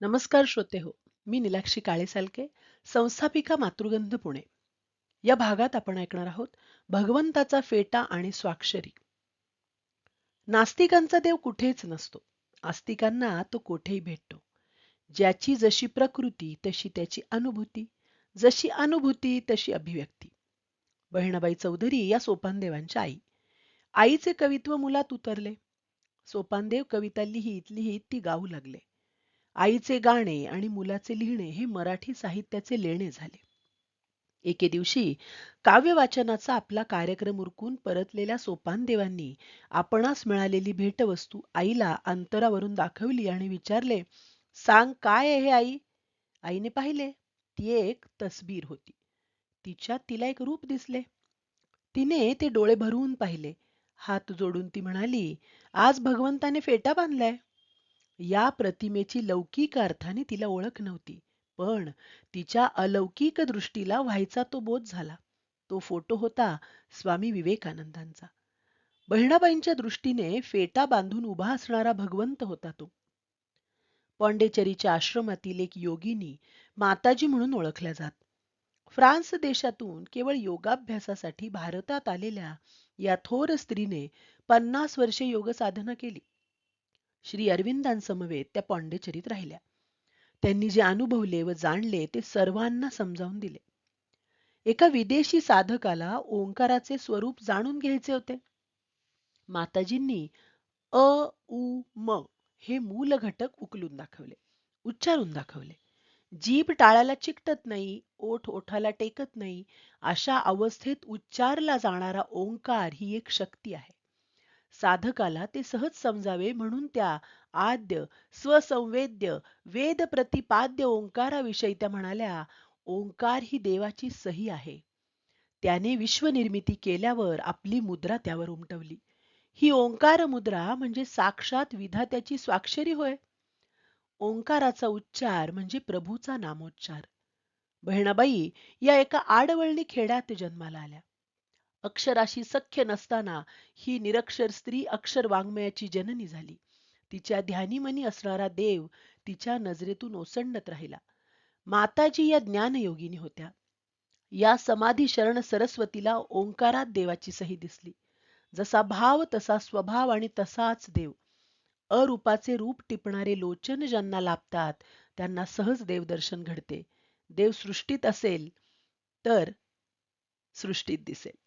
नमस्कार श्रोते हो मी निलाक्षी काळेसालके संस्थापिका मातृगंध पुणे. या भागात आपण ऐकणार आहोत भगवंताचा फेटा आणि स्वाक्षरी. नास्तिकांचा देव कुठेच नसतो आस्तिकांना तो कोठेही भेटतो. ज्याची जशी प्रकृती तशी त्याची अनुभूती जशी अनुभूती तशी अभिव्यक्ती. बहिणाबाई चौधरी या सोपानदेवांच्या आई. आईचे कवित्व मुलात उतरले. सोपानदेव कविता लिहित लिहित ती गाऊ लागले. आईचे गाणे आणि मुलाचे लिहिणे हे मराठी साहित्याचे लेणे झाले. एके दिवशी काव्य वाचनाचा आपला कार्यक्रम उरकून परतलेल्या सोपानदेवांनी आपणास मिळालेली भेटवस्तू आईला अंतरावरून दाखवली आणि विचारले सांग काय आहे हे आई? आईने पाहिले ती एक तसबीर होती. तिच्यात तिला एक रूप दिसले. तिने ते डोळे भरून पाहिले. हात जोडून ती म्हणाली आज भगवंताने फेटा बांधलाय. या प्रतिमेची लौकिक अर्थाने तिला ओळख नव्हती पण तिच्या अलौकिक दृष्टीला व्हायचा तो बोध झाला. तो फोटो होता स्वामी विवेकानंदांचा. बहिणाबाईंच्या दृष्टीने फेटा बांधून उभा असणारा भगवंत होता तो. पॉंडेचेरीच्या आश्रमातील एक योगिनी माताजी म्हणून ओळखल्या जात. फ्रान्स देशातून केवळ योगाभ्यासासाठी भारतात आलेल्या या थोर स्त्रीने पन्नास वर्षे योग साधना केली. श्री अरविंदांसमवेत त्या पॉंडेचरीत राहिल्या. त्यांनी जे अनुभवले व जाणले ते सर्वांना समजावून दिले. एका विदेशी साधकाला ओंकाराचे स्वरूप जाणून घ्यायचे होते. माताजींनी अ उ म हे मूल घटक उकलून दाखवले उच्चारून दाखवले. जीभ टाळाला चिकटत नाही ओठ ओठाला टेकत नाही अशा अवस्थेत उच्चारला जाणारा ओंकार ही एक शक्ती आहे. साधकाला ते सहज समजावे म्हणून त्या आद्य स्वसंवेद्य वेद प्रतिपाद्य ओंकाराविषयी त्या म्हणाल्या ओंकार ही देवाची सही आहे. त्याने विश्वनिर्मिती केल्यावर आपली मुद्रा त्यावर उमटवली. ही ओंकार मुद्रा म्हणजे साक्षात विधात्याची स्वाक्षरी होय. ओंकाराचा उच्चार म्हणजे प्रभूचा नामोच्चार. बहिणाबाई या एका आडवळणी खेड्यात जन्माला आल्या. अक्षराशी सख्य नसताना ही निरक्षर स्त्री अक्षर वाङ्मयाची जननी झाली. तिच्या ध्यानीमनी असणारा देव तिच्या नजरेतून ओसंडत राहिला. माताजी या ज्ञानयोगिनी होत्या. या समाधी शरण सरस्वतीला ओंकारात देवाची सही दिसली. जसा भाव तसा स्वभाव आणि तसाच देव. अरूपाचे रूप टिपणारे लोचन ज्यांना लाभतात त्यांना सहज देवदर्शन घडते. देव सृष्टीत असेल तर सृष्टीत दिसेल.